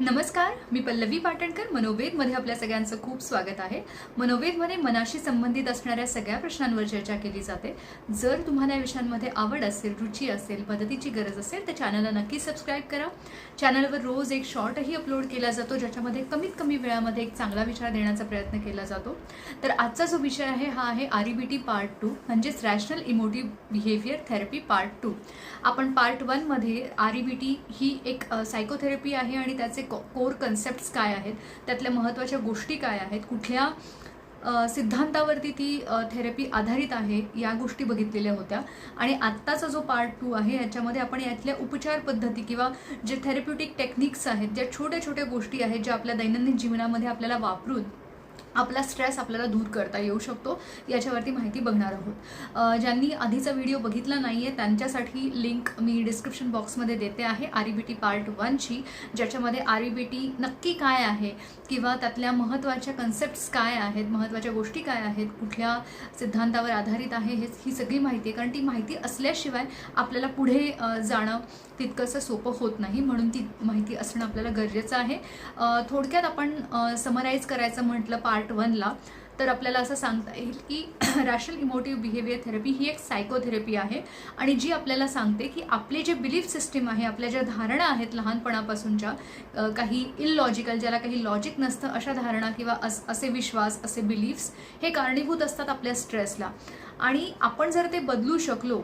नमस्कार मी पल्लवी पाटणकर मनोवेदमध्ये आपल्या सगळ्यांचं खूप स्वागत आहे. मनोवेदमध्ये मनाशी संबंधित असणाऱ्या सगळ्या प्रश्नांवर चर्चा केली जाते. जर तुम्हाला या विषयांमध्ये आवड असेल रुची असेल मदतीची गरज असेल तर चॅनलला नक्की सबस्क्राईब करा. चॅनलवर रोज एक शॉर्टही अपलोड केला जातो ज्याच्यामध्ये कमीत कमी वेळामध्ये एक चांगला विचार देण्याचा प्रयत्न केला जातो. तर आजचा जो विषय आहे हा आहे R B T part two म्हणजेच rational emotive behaviour therapy part two आपण पार्ट वनमध्ये आर ई बी टी ही एक सायकोथेरपी आहे आणि त्याचे कोर कन्सेप्ट्स काय आहेत? त्यातल्या महत्त्वाच्या गोष्टी काय आहेत? कुठल्या सिद्धांतावरती ती थेरपी आधारित आहे या गोष्टी बघितलेल्या होत्या. आणि आत्ताचा जो पार्ट टू आहे याच्यामध्ये आपण यातल्या उपचार पद्धती किंवा जे थेरप्युटिक टेक्निक्स आहेत ज्या छोट्या छोट्या गोष्टी आहेत ज्या आपल्या दैनंदिन जीवनामध्ये आपल्याला वापरून आपला स्ट्रेस आपल्याला दूर करता येऊ शकतो याच्यावरती माहिती बघणार आहोत. ज्यांनी आधीचा व्हिडिओ बघितला नाही आहे त्यांच्यासाठी लिंक मी डिस्क्रिप्शन बॉक्समध्ये देते आहे R E B T part वनची ज्याच्यामध्ये आर ई बी टी नक्की काय आहे किंवा त्यातल्या महत्त्वाच्या कन्सेप्ट्स काय आहेत महत्त्वाच्या गोष्टी काय आहेत कुठल्या सिद्धांतावर आधारित आहे हे ही सगळी माहिती आहे. कारण ती माहिती असल्याशिवाय आपल्याला पुढे जाणं तितकंसं सोपं होत नाही म्हणून ती माहिती असणं आपल्याला गरजेचं आहे. थोडक्यात आपण समराईज करायचं म्हटलं पार्ट वनला तर आपल्याला असं सांगता येईल की रॅशनल इमोटिव्ह बिहेवियर थेरपी ही एक सायकोथेरपी आहे आणि जी आपल्याला सांगते की आपले जे बिलीफ सिस्टीम आहे आपल्या ज्या धारणा आहेत लहानपणापासूनच्या काही इलॉजिकल ज्याला काही लॉजिक नसतं अशा धारणा किंवा अस असे विश्वास असे बिलीफ्स हे कारणीभूत असतात आपल्या स्ट्रेसला आणि आपण जर ते बदलू शकलो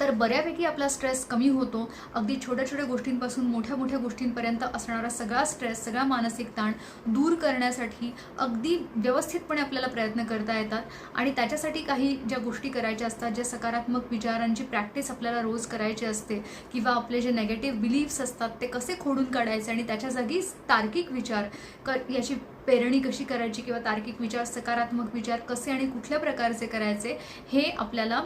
तर बऱ्यापैकी आपला स्ट्रेस कमी होतो. अगदी छोट्या छोट्या गोष्टींपासून मोठ्या मोठ्या गोष्टींपर्यंत असणारा सगळा स्ट्रेस सगळा मानसिक ताण दूर करण्यासाठी अगदी व्यवस्थितपणे आपल्याला प्रयत्न करता येतात. आणि त्याच्यासाठी काही ज्या गोष्टी करायच्या असतात ज्या सकारात्मक विचारांची प्रॅक्टिस आपल्याला रोज करायची असते किंवा आपले जे नेगेटिव्ह बिलीफ्स असतात ते कसे खोडून काढायचे आणि त्याच्या जागी तार्किक विचार क याची पेरणी कशी करायची किंवा तार्किक विचार सकारात्मक विचार कसे आणि कुठल्या प्रकारचे करायचे हे आपल्याला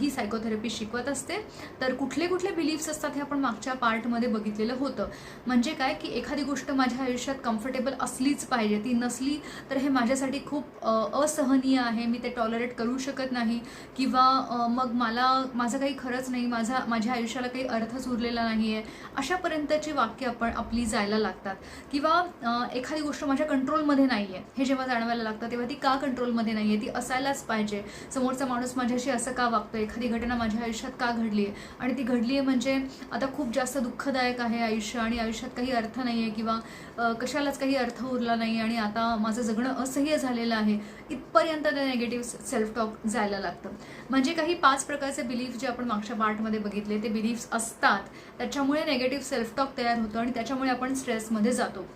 ही सायकोथेरपी शिकवत असते. तर कुठले कुठले बिलीफ्स असतात हे आपण मागच्या पार्टमध्ये बघितलेलं होतं. म्हणजे काय की एखादी गोष्ट माझ्या आयुष्यात कम्फर्टेबल असलीच पाहिजे. ती नसली तर हे माझ्यासाठी खूप असहनीय आहे. मी ते टॉलरेट करू शकत नाही. किंवा मग मला माझं काही खरंच नाही. माझा माझ्या आयुष्याला काही अर्थच उरलेला नाही आहे अशापर्यंतची वाक्य आपण आपली जायला लागतात. किंवा एखादी गोष्ट माझ्या कंट्रोलमध्ये नाही आहे हे जेव्हा जाणवायला लागतं तेव्हा ती का कंट्रोलमध्ये नाही आहे ती असायलाच पाहिजे. समोरचा माणूस माझ्याशी असं का वागतो एखादी घटना माझ्या आयुष्यात का घडली आहे आणि ती घडली आहे म्हणजे आता खूप जास्त दुःखदायक आहे आयुष्य आणि आयुष्यात काही अर्थ नाही आहे किंवा कशालाच काही अर्थ उरला नाही आणि आता माझं जगणं असह्य झालेलं आहे. इथपर्यंत ते नेगेटिव्ह सेल्फ टॉक जायला लागतं. म्हणजे काही पाच प्रकारचे बिलीफ जे आपण मागच्या पार्टमध्ये बघितले ते बिलीफ्स असतात. त्याच्यामुळे नेगेटिव्ह सेल्फ टॉक तयार होतं आणि त्याच्यामुळे आपण स्ट्रेसमध्ये जातो.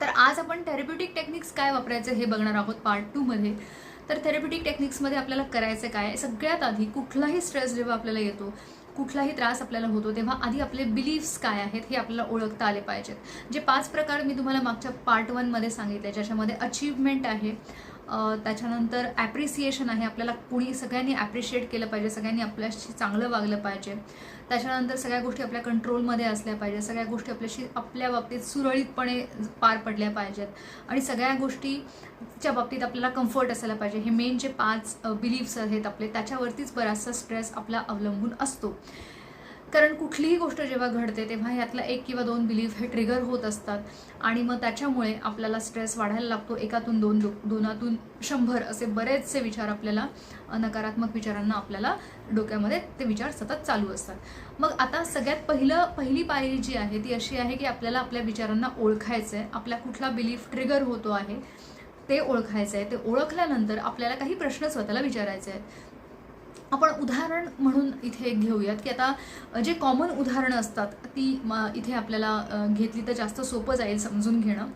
तर आज आपण थेरप्युटिक टेक्निक्स काय वापरायचे हे बघणार आहोत पार्ट टूमध्ये तर थेरप्युटिक टेक्निक्समध्ये आपल्याला करायचं काय? सगळ्यात आधी कुठलाही स्ट्रेस जेव्हा आपल्याला येतो कुठलाही त्रास आपल्याला होतो तेव्हा आधी आपले बिलीफ्स काय आहेत हे आपल्याला ओळखता आले पाहिजेत. जे पाच प्रकार मी तुम्हाला मागच्या पार्ट वनमध्ये सांगितले ज्याच्यामध्ये अचीवमेंट आहे त्याच्यानंतर ॲप्रिसिएशन आहे. आपल्याला कुणी सगळ्यांनी ॲप्रिशिएट केलं पाहिजे सगळ्यांनी आपल्याशी चांगलं वागलं पाहिजे. त्याच्यानंतर सगळ्या गोष्टी आपल्या कंट्रोलमध्ये असल्या पाहिजे सगळ्या गोष्टी आपल्याशी आपल्या बाबतीत सुरळीतपणे पार पडल्या पाहिजेत. आणि सगळ्या गोष्टीच्या बाबतीत आपल्याला कम्फर्ट असायला पाहिजे. हे मेन जे पाच बिलीफ्स आहेत आपले त्याच्यावरतीच बराचसा स्ट्रेस आपला अवलंबून असतो. कारण कुठलीही गोष्ट जेव्हा घडते तेव्हा यातला एक किंवा दोन बिलीफ हे ट्रिगर होत असतात. आणि मग त्याच्यामुळे आपल्याला स्ट्रेस वाढायला लागतो. एकातून दोन दोनातून शंभर असे बरेचसे विचार आपल्याला नकारात्मक विचारांना आपल्याला डोक्यामध्ये ते विचार सतत चालू असतात. मग आता सगळ्यात पहिलं पहिली पायरी जी आहे ती अशी आहे की आपल्याला आपल्या विचारांना ओळखायचं आहे आपला कुठला बिलीफ ट्रिगर होतो आहे ते ओळखायचं आहे ते ओळखल्यानंतर आपल्याला काही प्रश्न स्वतःला विचारायचे आहेत आपण उदाहरण म्हणून इथे एक घेऊयात की आता जे कॉमन उदाहरणं असतात ती म- इथे आपल्याला घेतली तर जास्त सोपं जाईल समजून घेणं.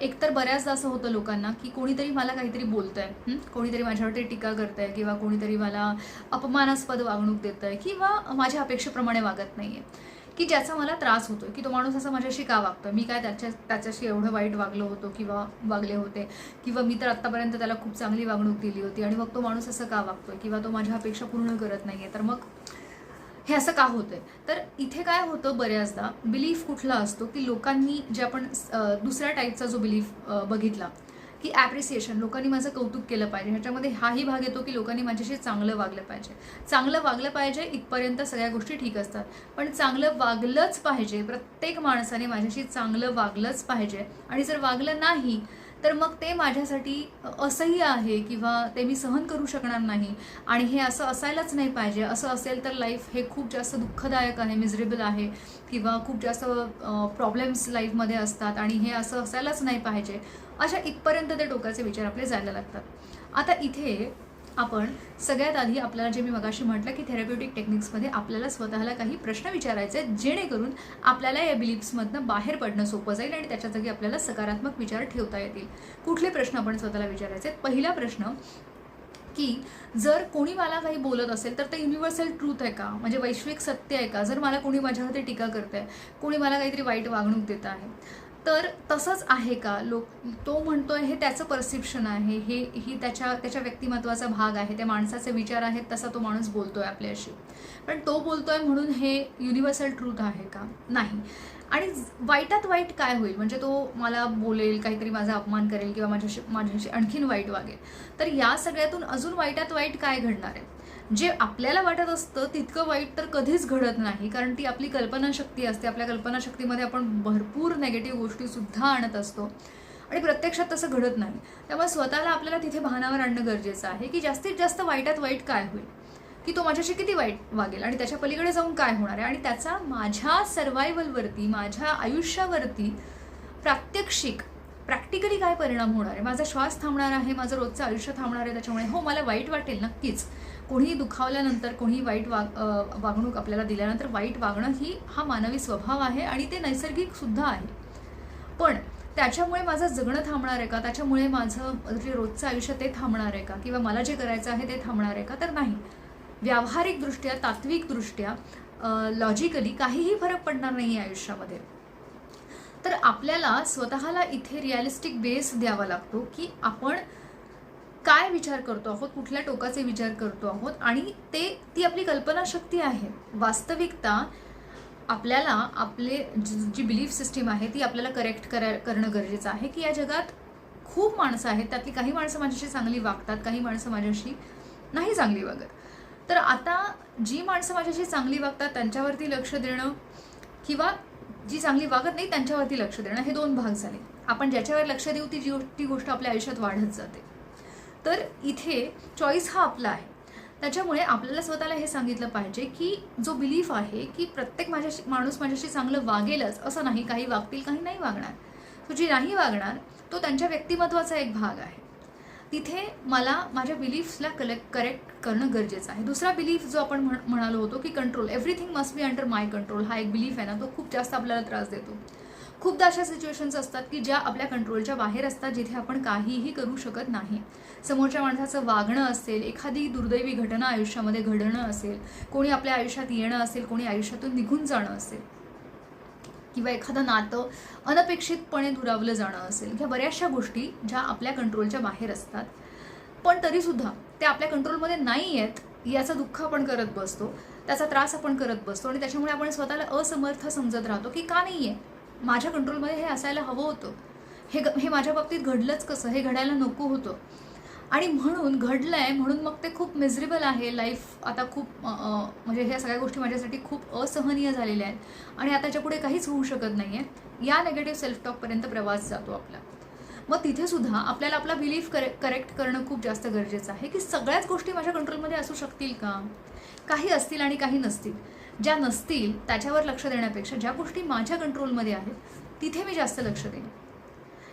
एकतर बऱ्याचदा असं होतं लोकांना की कोणीतरी मला काहीतरी बोलतं आहे कोणीतरी माझ्यावरती टीका करत आहे किंवा कोणीतरी मला अपमानास्पद वागणूक देतं आहे किंवा माझ्या अपेक्षेप्रमाणे वागत नाही आहे की ज्याचा मला त्रास होतो की तो माणूस असं माझ्याशी का वागतो मी काय त्याच्या त्याच्याशी एवढं वाईट वागलो होतो किंवा वागले होते? किंवा मी तर आत्तापर्यंत त्याला खूप चांगली वागणूक दिली होती आणि मग तो माणूस असं का वागतो किंवा तो माझ्या अपेक्षा पूर्ण करत नाही आहे तर मग हे असं का होतंय? तर इथे काय होतं बऱ्याचदा बिलीफ कुठला असतो की लोकांनी जे आपण दुसऱ्या टाईपचा जो बिलीफ बघितला की ॲप्रिसिएशन लोकांनी माझं कौतुक केलं पाहिजे. ह्याच्यामध्ये हाही भाग येतो की लोकांनी माझ्याशी चांगलं वागलं पाहिजे. चांगलं वागलं पाहिजे इथपर्यंत सगळ्या गोष्टी ठीक असतात. पण चांगलं वागलंच पाहिजे प्रत्येक माणसाने माझ्याशी चांगलं वागलंच पाहिजे. आणि जर वागलं नाही तर मग ते माझ्यासाठी असह्य आहे किंवा ते मी सहन करू शकणार नाही. आणि हे असं असायलाच नाही पाहिजे. असं असेल तर लाईफ हे खूप जास्त दुःखदायक आहे मिझरेबल आहे किंवा खूप जास्त प्रॉब्लेम्स लाईफमध्ये असतात आणि हे असं असायलाच नाही पाहिजे. अशा इथपर्यंत ते डोक्याचे विचार आपले जायला लागतात. आता इथे आपण सगळ्यात आधी आपल्याला जे मी मगाशी म्हटलं की थेरप्युटिक टेक्निक्समध्ये आपल्याला स्वतःला काही प्रश्न विचारायचे आहेत जेणेकरून आपल्याला या बिलीप्समधनं बाहेर पडणं सोपं जाईल आणि त्याच्या जागी आपल्याला सकारात्मक विचार ठेवता येतील. कुठले प्रश्न आपण स्वतःला विचारायचे आहेत? पहिला प्रश्न की जर कोणी मला काही बोलत असेल तर ते युनिव्हर्सल ट्रूथ आहे का? म्हणजे वैश्विक सत्य आहे का? जर मला कोणी माझ्यावरती टीका करत आहे कोणी मला काहीतरी वाईट वागणूक देत आहे तर तसंच आहे का? लोक तो म्हणतोय हे त्याचं परसेप्शन आहे हे ही त्याच्या त्याच्या व्यक्तिमत्वाचा भाग आहे त्या माणसाचे विचार आहेत तसा तो माणूस बोलतोय आपल्याशी. पण तो बोलतोय म्हणून हे युनिव्हर्सल ट्रूथ आहे का? नाही. आणि वाईटात वाईट काय होईल? म्हणजे तो मला बोलेल काहीतरी माझा अपमान करेल किंवा माझ्याशी माझ्याशी आणखीन वाईट वागेल. तर या सगळ्यातून अजून वाईटात वाईट काय घडणार आहे? जे आपल्याला वाटत असतं तितकं वाईट तर कधीच घडत नाही कारण ती आपली कल्पनाशक्ती असते. आपल्या कल्पनाशक्तीमध्ये आपण भरपूर नेगेटिव्ह गोष्टीसुद्धा आणत असतो. आणि प्रत्यक्षात तसं घडत नाही. त्यामुळे स्वतःला आपल्याला तिथे भानावर आणणं गरजेचं आहे की जास्तीत जास्त वाईटात वाईट काय होईल? की तो माझ्याशी किती वाईट वागेल? आणि त्याच्या पलीकडे जाऊन काय होणार आहे? आणि त्याचा माझ्या सर्वायवलवरती माझ्या आयुष्यावरती प्रात्यक्षिक प्रॅक्टिकली काय परिणाम होणार आहे? माझा श्वास थांबणार आहे माझं रोजचं आयुष्य थांबणार आहे त्याच्यामुळे हो मला वाईट वाटेल नक्कीच. कोणीही दुखावल्यानंतर कोणीही वाईट वाग वागणूक आपल्याला दिल्यानंतर वाईट वागणं ही हा मानवी स्वभाव आहे आणि ते नैसर्गिक सुद्धा आहे. पण त्याच्यामुळे माझं जगणं थांबणार आहे का? त्याच्यामुळे माझं जे रोजचं आयुष्य ते थांबणार आहे का? किंवा मला जे करायचं आहे ते थांबणार आहे का? तर नाही. व्यावहारिकदृष्ट्या तात्विकदृष्ट्या लॉजिकली काहीही फरक पडणार नाही आयुष्यामध्ये. तर आपल्याला स्वतःला इथे रिअलिस्टिक बेस द्यावा लागतो की आपण काय विचार करतो आहोत? कुठल्या टोकाचे विचार करतो आहोत? आणि ते ती आपली कल्पनाशक्ती आहे. वास्तविकता आपल्याला आपले जी जी बिलीफ सिस्टीम आहे ती आपल्याला करेक्ट करा करणं गरजेचं आहे की या जगात खूप माणसं आहेत. त्यातली काही माणसं माझ्याशी चांगली वागतात काही माणसं माझ्याशी नाही चांगली वागत. तर आता जी माणसं माझ्याशी चांगली वागतात त्यांच्यावरती लक्ष देणं किंवा जी चांगली वागत नाही त्यांच्यावरती लक्ष देणं हे दोन भाग झाले. आपण ज्याच्यावर लक्ष देऊ ती जी ती गोष्ट आपल्या आयुष्यात वाढत जाते. तर इथे चॉईस हा आपला आहे. त्याच्यामुळे आपल्याला स्वतःला हे सांगितलं पाहिजे की जो बिलीफ आहे की प्रत्येक माझ्याशी माणूस माझ्याशी चांगलं वागेलच असं नाही काही वागतील काही नाही वागणार. तो जी नाही वागणार तो त्यांच्या व्यक्तिमत्वाचा एक भाग आहे. तिथे मला माझ्या बिलीफ्सला कलेक्ट करेक्ट करणं गरजेचं आहे. दुसरा बिलीफ जो आपण म्हणालो होतो की control everything must be under my control हा एक बिलीफ आहे ना तो खूप जास्त आपल्याला त्रास देतो. खूपदा अशा सिच्युएशन्स असतात की ज्या आपल्या कंट्रोलच्या बाहेर असतात जिथे आपण काहीही करू शकत नाही. समोरच्या माणसाचं वागणं असेल एखादी दुर्दैवी घटना आयुष्यामध्ये घडणं असेल कोणी आपल्या आयुष्यात येणं असेल कोणी आयुष्यातून निघून जाणं असेल किंवा एखादं नातं अनपेक्षितपणे दुरावलं जाणं असेल ह्या बऱ्याचशा गोष्टी ज्या आपल्या कंट्रोलच्या बाहेर असतात. पण तरीसुद्धा ते आपल्या कंट्रोलमध्ये नाही आहेत याचं दुःख आपण करत बसतो त्याचा त्रास आपण करत बसतो आणि त्याच्यामुळे आपण स्वतःला असमर्थ समजत राहतो की का नाही आहे माझ्या कंट्रोलमध्ये हे असायला हवं होतं. हे ग हे माझ्या बाबतीत घडलंच कसं? हे घडायला नको होतं. आणि म्हणून घडलं आहे म्हणून मग ते खूप मिझरेबल आहे. लाईफ आता खूप म्हणजे ह्या सगळ्या गोष्टी माझ्यासाठी खूप असहनीय झालेल्या आहेत. आणि आताच्या पुढे काहीच होऊ शकत नाही आहे या नेगेटिव्ह सेल्फ टॉकपर्यंत प्रवास जातो आपला. मग तिथेसुद्धा आपल्याला आपला बिलीफ करे करेक्ट करणं खूप जास्त गरजेचं आहे. की सगळ्याच गोष्टी माझ्या कंट्रोलमध्ये असू शकतील का? काही असतील आणि काही नसतील. ज्या नसतील त्याच्यावर लक्ष देण्यापेक्षा ज्या गोष्टी माझ्या कंट्रोलमध्ये आहेत तिथे मी जास्त लक्ष देईन.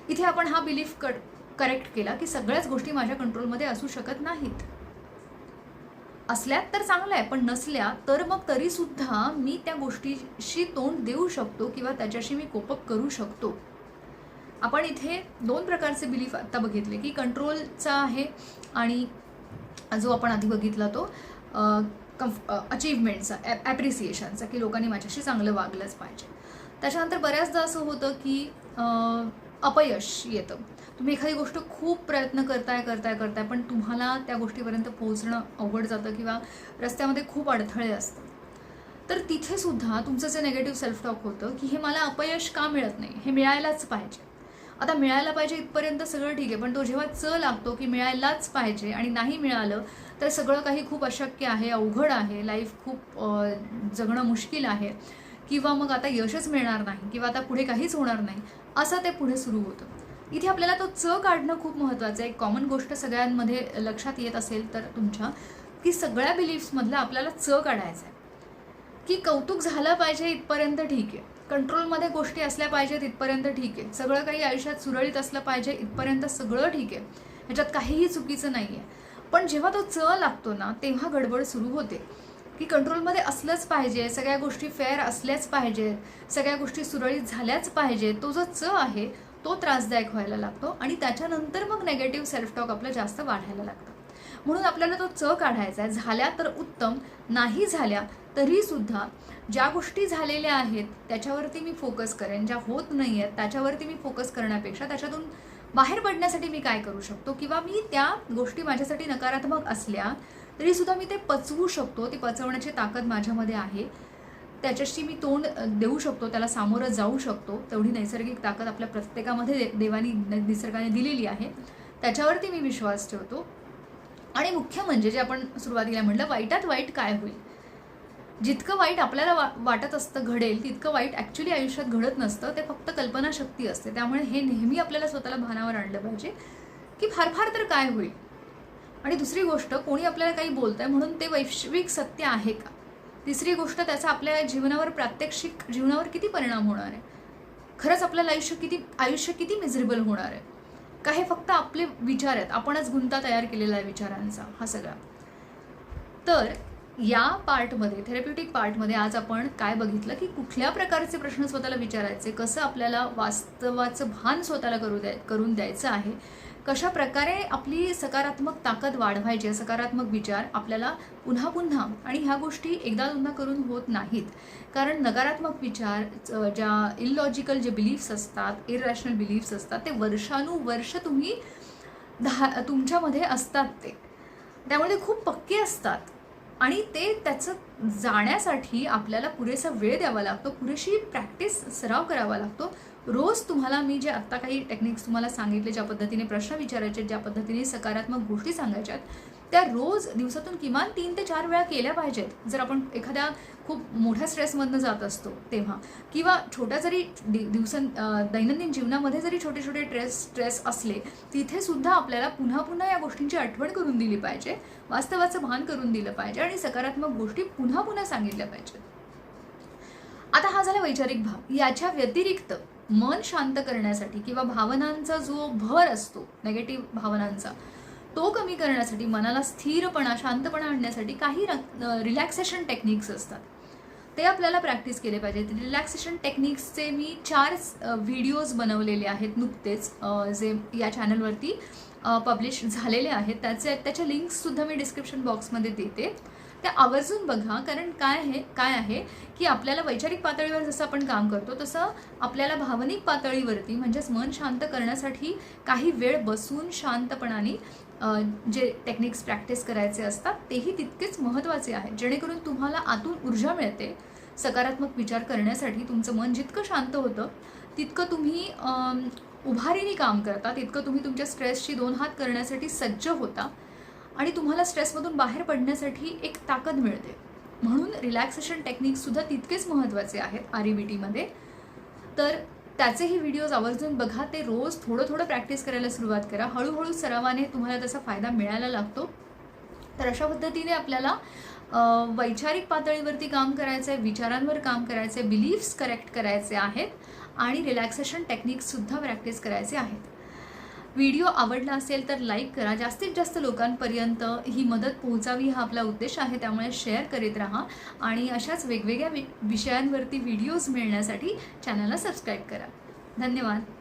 इथे आपण हा बिलीफ कट करेक्ट केला की सगळ्याच गोष्टी माझ्या कंट्रोलमध्ये असू शकत नाहीत. असल्यात तर चांगलं आहे पण नसल्या तर मग तरीसुद्धा मी त्या गोष्टीशी तोंड देऊ शकतो किंवा त्याच्याशी मी कोपअप करू शकतो. आपण इथे दोन प्रकारचे बिलीफ आत्ता बघितले की कंट्रोलचा आहे आणि जो आपण आधी बघितला तो कम्फ अचिव्हमेंटचा ॲप्रिसिएशनचा की लोकांनी माझ्याशी चांगलं वागलंच पाहिजे. त्याच्यानंतर बऱ्याचदा असं होतं की अपयश येतं. तुम्ही एखादी गोष्ट खूप प्रयत्न करताय करताय करताय पण तुम्हाला त्या गोष्टीपर्यंत पोहोचणं अवघड जातं किंवा रस्त्यामध्ये खूप अडथळे असतात. तर तिथे सुद्धा तुमचं जे नेगेटिव्ह सेल्फ टॉक होतं की हे मला अपयश का मिळत नाही? हे मिळायलाच पाहिजे. आता मिळायला पाहिजे इथपर्यंत सगळं ठीक आहे पण तो जेव्हा च लागतो की मिळायलाच पाहिजे आणि नाही मिळालं तर सगळं काही खूप अशक्य आहे अवघड आहे लाईफ खूप जगणं मुश्किल आहे. किंवा मग आता यशच मिळणार नाही किंवा आता पुढे काहीच होणार नाही असं ते पुढे सुरू होतं. इथे आपल्याला तो च काढणं खूप महत्त्वाचं आहे. एक कॉमन गोष्ट सगळ्यांमध्ये लक्षात येत असेल तर तुमच्या की सगळ्या बिलीफ्समधलं आपल्याला च काढायचं आहे की कौतुक झालं पाहिजे इथपर्यंत ठीक आहे. कंट्रोलमध्ये गोष्टी असल्या पाहिजेत इथपर्यंत ठीक आहे. सगळं काही आयुष्यात सुरळीत असलं पाहिजे इथपर्यंत सगळं ठीक आहे. ह्याच्यात काहीही चुकीचं नाही आहे पण जेव्हा तो च लागतो ना तेव्हा गडबड सुरू होते. की कंट्रोलमध्ये असलंच पाहिजे सगळ्या गोष्टी फेअर असल्याच पाहिजेत सगळ्या गोष्टी सुरळीत झाल्याच पाहिजेत तो जो च आहे तो त्रासदायक व्हायला लागतो आणि त्याच्यानंतर मग नेगेटिव्ह सेल्फ टॉक आपलं जास्त वाढायला लागतं. म्हणून आपल्याला तो च काढायचा आहे. झाल्या तर उत्तम नाही झाल्या तरीसुद्धा ज्या गोष्टी झालेल्या आहेत त्याच्यावरती मी फोकस करेन. ज्या होत नाही आहेत त्याच्यावरती मी फोकस करण्यापेक्षा त्याच्यातून बाहेर पडण्यासाठी मी काय करू शकतो? किंवा मी त्या गोष्टी माझ्यासाठी नकारात्मक असल्या तरीसुद्धा मी ते पचवू शकतो. ती पचवण्याची ताकद माझ्यामध्ये आहे. त्याच्याशी मी तोंड देऊ शकतो. त्याला सामोरं जाऊ शकतो. तेवढी नैसर्गिक ताकद आपल्या प्रत्येकामध्ये दे- देवानी निसर्गाने दिलेली आहे. त्याच्यावरती मी विश्वास ठेवतो. आणि मुख्य म्हणजे जे आपण सुरुवातीला म्हटलं वाईटात वाईट काय होईल? जितकं वाईट आपल्याला वा वाटत असतं घडेल तितकं वाईट ॲक्च्युली आयुष्यात घडत नसतं. ते फक्त कल्पनाशक्ती असते. त्यामुळे हे नेहमी आपल्याला स्वतःला भानावर आणलं पाहिजे की फार फार तर काय होईल? आणि दुसरी गोष्ट कोणी आपल्याला काही बोलतंय म्हणून ते वैश्विक सत्य आहे का? तिसरी गोष्ट त्याचा आपल्या जीवनावर प्रात्यक्षिक जीवनावर किती परिणाम होणार आहे? खरंच आपल्याला आयुष्य किती आयुष्य किती मिझरेबल होणार आहे? का हे फक्त आपले विचार आहेत? आपणच गुंता तयार केलेला आहे विचारांचा हा सगळा. तर या पार्टमध्ये थेरप्युटिक पार्टमध्ये आज आपण काय बघितलं की कुठल्या प्रकारचे प्रश्न स्वतःला विचारायचे कसं आपल्याला वास्तवाचं भान स्वतःला करू द्याय करून द्यायचं आहे कशा प्रकारे आपली सकारात्मक ताकद वाढवायची आहे, सकारात्मक विचार आपल्याला पुन्हा पुन्हा आणि ह्या गोष्टी एकदा दोनदा करून होत नाहीत. कारण नकारात्मक विचार ज्या इलॉजिकल जे बिलीफ्स असतात इरॅशनल बिलीफ्स असतात ते वर्षानुवर्ष तुम्ही दहा तुमच्यामध्ये असतात ते. त्यामुळे ते खूप पक्के असतात. आणि ते त्याचं जाण्यासाठी आपल्याला पुरेसा वेळ द्यावा लागतो पुरेशी प्रॅक्टिस सराव करावा लागतो. रोज तुम्हाला मी जे आत्ता काही टेक्निक्स तुम्हाला सांगितले ज्या पद्धतीने प्रश्न विचारायचे ज्या पद्धतीने सकारात्मक गोष्टी सांगायच्यात त्या रोज दिवसातून किमान तीन ते चार वेळा केल्या पाहिजेत. जर आपण एखाद्या खूप मोठ्या स्ट्रेसमधनं जात असतो तेव्हा किंवा छोट्या जरी दिवसां दिवस दैनंदिन जीवनामध्ये जरी छोटे छोटे ट्रेस स्ट्रेस असले तिथे सुद्धा आपल्याला पुन्हा पुन्हा या गोष्टींची आठवण करून दिली पाहिजे वास्तवाचं भान करून दिलं पाहिजे आणि सकारात्मक गोष्टी पुन्हा पुन्हा सांगितल्या पाहिजेत. आता हा झाला वैचारिक भाग. याच्या व्यतिरिक्त मन शांत करण्यासाठी किंवा भावनांचा जो भर असतो नेगेटिव्ह भावनांचा तो कमी करण्यासाठी मनाला स्थिरपणा शांतपणा आणण्यासाठी काही रिलॅक्सेशन टेक्निक्स असतात. ते आपल्याला प्रॅक्टिस केले पाहिजेत रिलॅक्सेशन टेक्निक्सचे मी चार व्हिडिओज बनवलेले आहेत नुकतेच जे या चॅनलवरती पब्लिश झालेले आहेत. त्याचे त्याच्या लिंक्ससुद्धा मी डिस्क्रिप्शन बॉक्समध्ये देते. त्या आवर्जून बघा कारण काय आहे काय आहे की आपल्याला वैचारिक पातळीवर जसं आपण काम करतो तसं आपल्याला भावनिक पातळीवरती म्हणजेच मन शांत करण्यासाठी काही वेळ बसून शांतपणाने जे टेक्निक्स प्रॅक्टिस करायचे असतात तेही तितकेच महत्त्वाचे आहेत. जेणेकरून तुम्हाला आतून ऊर्जा मिळते सकारात्मक विचार करण्यासाठी तुमचं मन जितकं शांत होतं तितकं तुम्ही उभारीने काम करता तितकं तुम्ही तुमच्या स्ट्रेसची दोन हात करण्यासाठी सज्ज होता आणि तुम्हाला स्ट्रेसमधून बाहेर पडण्यासाठी एक ताकद मिळते. म्हणून रिलॅक्सेशन टेक्निक्ससुद्धा तितकेच महत्त्वाचे आहेत आर ई बी टीमध्ये. तर त्याचेही व्हिडिओज आवर्जून बघा. ते रोज थोडं थोडं प्रॅक्टिस करायला सुरुवात करा. हळूहळू सरावाने तुम्हाला त्याचा फायदा मिळायला लागतो. तर अशा पद्धतीने आपल्याला वैचारिक पातळीवरती काम करायचं आहे विचारांवर काम करायचं आहे बिलीफ्स करेक्ट करायचे आहेत आणि रिलॅक्सेशन टेक्निक्ससुद्धा प्रॅक्टिस करायचे आहेत. व्हिडिओ आवडला असेल तर लाईक करा. जास्तीत जास्त लोकांपर्यंत ही मदत पोहोचावी हा आपला उद्देश आहे. त्यामुळे शेअर करीत राहा आणि अशाच वेगवेगळ्या वि विषयांवरती व्हिडिओज मिळण्यासाठी चॅनलला सबस्क्राईब करा. धन्यवाद.